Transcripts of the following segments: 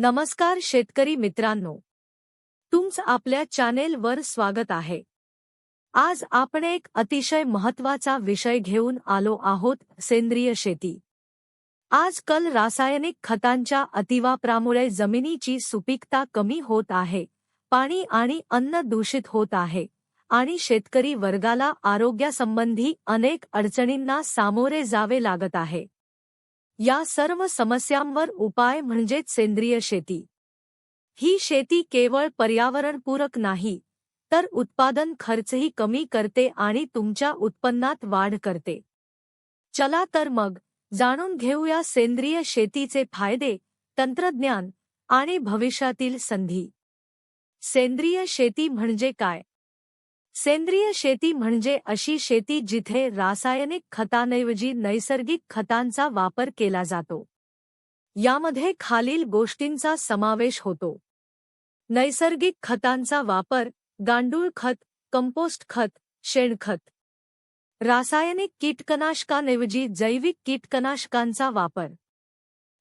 नमस्कार शेतकरी मित्रांनो. तुमचं आपल्या चॅनेलवर स्वागत आहे. आज आपण एक अतिशय महत्त्वाचा विषय घेऊन आलो आहोत सेंद्रिय शेती. आजकाल रासायनिक खतांच्या अतिवापरामुळे जमिनीची सुपीकता कमी होत आहे पाणी आणि अन्न दूषित होत आहे आणि शेतकरी वर्गाला आरोग्यासंबंधी अनेक अडचणींना सामोरे जावे लागत आहे. या सर्व समस्यांवर उपाय म्हणजेच सेंद्रिय शेती. ही शेती केवळ पर्यावरणपूरक नाही तर उत्पादन खर्चही कमी करते आणि तुमच्या उत्पन्नात वाढ करते. चला तर मग जाणून घेऊया सेंद्रिय शेतीचे फायदे तंत्रज्ञान आणि भविष्यातील संधी. सेंद्रिय शेती म्हणजे काय? सेंद्रिय शेती म्हणजे अशी शेती जिथे रासायनिक खतांऐवजी नैसर्गिक खतांचा वापर केला जातो. यामध्ये खालील गोष्टींचा समावेश होतो. नैसर्गिक खतांचा वापर गांडूळ खत कंपोस्ट खत शेणखत रासायनिक कीटकनाशकांऐवजी जैविक कीटकनाशकांचा वापर.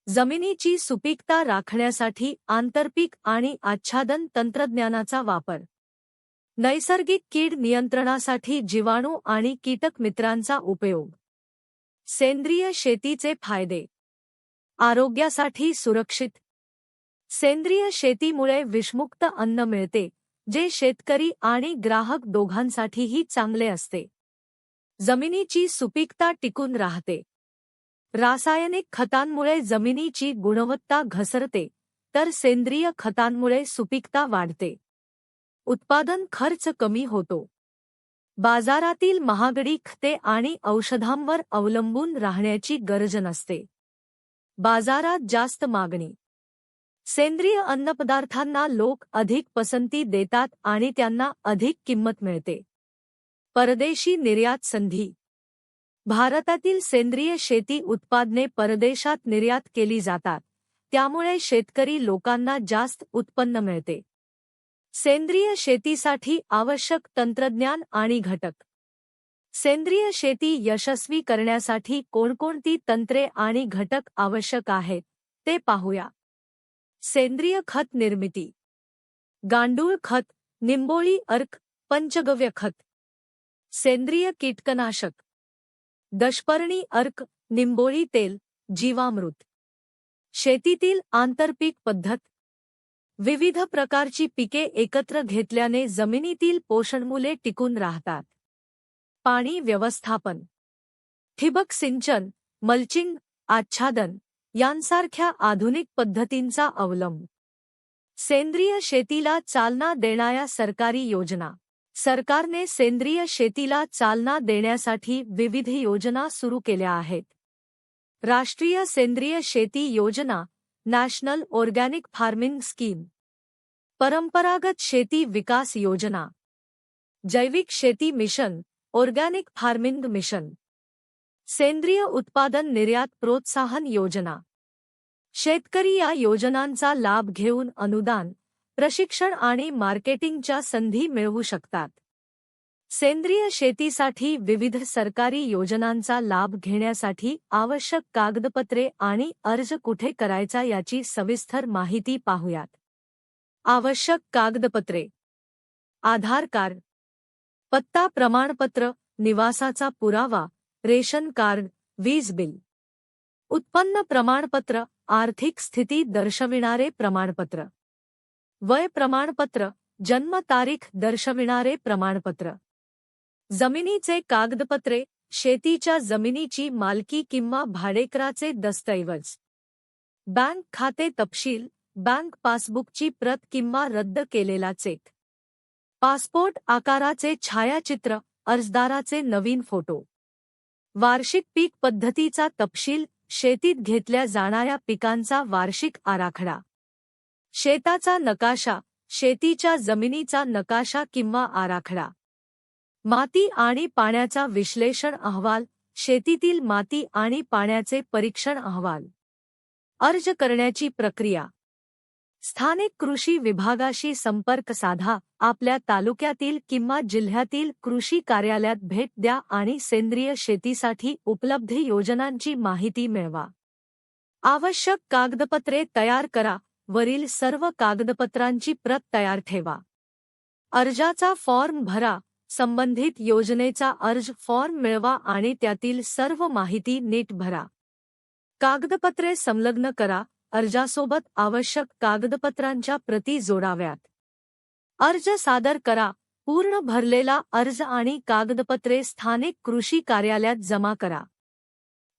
जमिनीची सुपीकता राखण्यासाठी आंतरपीक आणि आच्छादन तंत्रज्ञानाचा वापर. नैसर्गिक कीड नियंत्रणासाठी जीवाणू आणि कीटक मित्रांचा उपयोग. सेंद्रिय शेतीचे फायदे. आरोग्यासाठी सुरक्षित. सेंद्रिय शेतीमुळे विषमुक्त अन्न मिळते जे शेतकरी आणि ग्राहक दोघांसाठीही चांगले असते. जमिनीची सुपीकता टिकून राहते. रासायनिक खतांमुळे जमिनीची गुणवत्ता घसरते तर सेंद्रिय खतांमुळे सुपीकता वाढते. उत्पादन खर्च कमी होतो. बाजारातील महागडी खते आणि औषधांवर अवलंबून राहण्याची गरज नसते. बाजारात जास्त मागणी. सेंद्रिय अन्नपदार्थांना लोक अधिक पसंती देतात आणि त्यांना अधिक किंमत मिळते. परदेशी निर्यात संधी. भारतातील सेंद्रिय शेती उत्पादने परदेशात निर्यात केली जातात. त्यामुळे शेतकरी लोकांना जास्त उत्पन्न मिळते. सेंद्रिय शेतीसाठी आवश्यक तंत्रज्ञान आणि घटक. सेंद्रिय शेती यशस्वी करण्यासाठी कोणकोणती तंत्रे आणि घटक आवश्यक आहेत ते पाहूया. सेंद्रिय खत निर्मिती. गांडूळ खत निंबोळी अर्क पंचगव्य खत. सेंद्रिय कीटकनाशक. दशपर्णी अर्क निंबोळी तेल जीवामृत. शेतीतील आंतरपीक पद्धत विविध प्रकारची पिके एकत्र घेतल्याने जमिनीतील पोषणमुले टिकून राहतात. पाणी व्यवस्थापन. ठिबक सिंचन मल्चिंग आच्छादन यांसारख्या आधुनिक पद्धतींचा अवलंब. सेंद्रिय शेतीला चालना देणाऱ्या सरकारी योजना. सरकारने सेंद्रिय शेतीला चालना देण्यासाठी विविध योजना सुरू केल्या आहेत. राष्ट्रीय सेंद्रिय शेती योजना नॅशनल ऑर्गॅनिक फार्मिंग स्कीम. परंपरागत शेती विकास योजना. जैविक शेती मिशन ऑर्गॅनिक फार्मिंग मिशन. सेंद्रिय उत्पादन निर्यात प्रोत्साहन योजना. शेतकरी या योजनांचा लाभ घेऊन अनुदान प्रशिक्षण आणि मार्केटिंगच्या संधी मिळवू शकतात. सेंद्रिय शेतीसाठी विविध सरकारी योजनांचा लाभ घेण्यासाठी आवश्यक कागदपत्रे आणि अर्ज कुठे करायचा याची सविस्तर माहिती पाहूयात. आवश्यक कागदपत्रे. आधार कार्ड. पत्ता प्रमाणपत्र निवासाचा पुरावा रेशन कार्ड वीज बिल. उत्पन्न प्रमाणपत्र आर्थिक स्थिती दर्शविणारे प्रमाणपत्र. वय प्रमाणपत्र जन्मतारीख दर्शविणारे प्रमाणपत्र. जमिनीचे कागदपत्रे शेतीच्या जमिनीची मालकी किंवा भाडेकराचे दस्तऐवज. बँक खाते तपशील बँक पासबुकची प्रत किंवा रद्द केलेला चेक. पासपोर्ट आकाराचे छायाचित्र अर्जदाराचे नवीन फोटो. वार्षिक पीक पद्धतीचा तपशील शेतीत घेतल्या जाणाऱ्या पिकांचा वार्षिक आराखडा. शेताचा नकाशा शेतीच्या जमिनीचा नकाशा किंवा आराखडा. माती आणि पाण्याचा विश्लेषण अहवाल शेतीतील माती आणि पाण्याचे परीक्षण अहवाल. अर्ज करण्याची प्रक्रिया. स्थानिक कृषी विभागाशी संपर्क साधा आपल्या तालुक्यातील किंवा जिल्ह्यातील कृषी कार्यालयात भेट द्या आणि सेंद्रिय शेतीसाठी उपलब्ध योजनांची माहिती मिळवा. आवश्यक कागदपत्रे तयार करा वरील सर्व कागदपत्रांची प्रत तयार ठेवा. अर्जाचा फॉर्म भरा संबंधित योजनेचा अर्ज फॉर्म मिळवा आणि त्यातील सर्व माहिती नीट भरा. कागदपत्रे संलग्न करा. अर्जासोबत आवश्यक कागदपत्रांच्या प्रती जोडाव्यात. अर्ज सादर करा. पूर्ण भरलेला अर्ज आणि कागदपत्रे स्थानिक कृषी कार्यालयात जमा करा.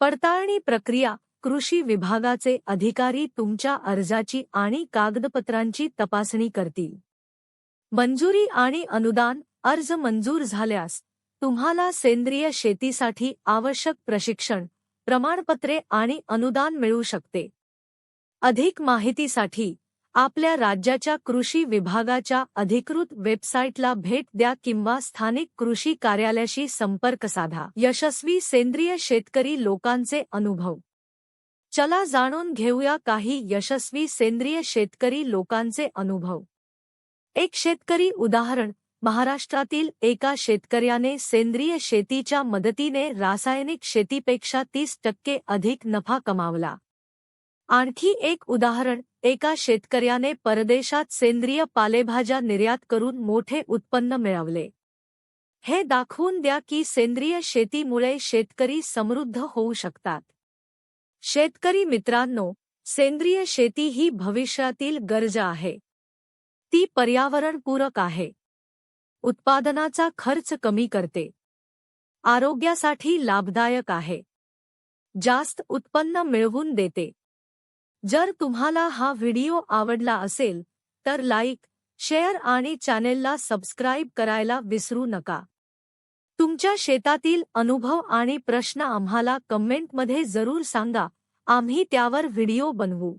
पडताळणी प्रक्रिया. कृषी विभागाचे अधिकारी तुमच्या अर्जाची आणि कागदपत्रांची तपासणी करतील. मंजुरी आणि अनुदान. अर्ज मंजूर झाल्यास तुम्हाला सेंद्रिय शेतीसाठी आवश्यक प्रशिक्षण प्रमाणपत्रे आणि अनुदान मिळू शकते. अधिक माहितीसाठी आपल्या राज्याच्या कृषी विभागाच्या अधिकृत वेबसाईटला भेट द्या किंवा स्थानिक कृषी कार्यालयाशी संपर्क साधा. यशस्वी सेंद्रिय शेतकरी लोकांचे अनुभव. चला जाणून घेऊया काही यशस्वी सेंद्रिय शेतकरी लोकांचे अनुभव. एक शेतकरी उदाहरण महाराष्ट्रातील एका शेतकऱ्याने सेंद्रिय शेतीच्या मदतीने रासायनिक शेतीपेक्षा तीस टक्के अधिक नफा कमावला. आणखी एक उदाहरण, एका शेतकऱ्याने परदेशात सेंद्रिय पालेभाज्या निर्यात करून मोठे उत्पन्न मिळवले. हे दाखवून द्या की सेंद्रिय शेतीमुळे शेतकरी समृद्ध होऊ शकतात. शेतकरी मित्रांनो, सेंद्रिय शेती ही भविष्यातील गरज आहे. ती पर्यावरणपूरक आहे. उत्पादनाचा खर्च कमी करते. आरोग्यासाठी लाभदायक आहे. जास्त उत्पन्न मिळवून देते. जर तुम्हाला हा व्हिडिओ आवडला असेल तर लाईक शेअर आणि चॅनेलला सबस्क्राईब करायला विसरू नका. तुमच्या शेतातील अनुभव आणि प्रश्न आम्हाला कमेंटमध्ये जरूर सांगा. आम्ही त्यावर व्हिडिओ बनवू.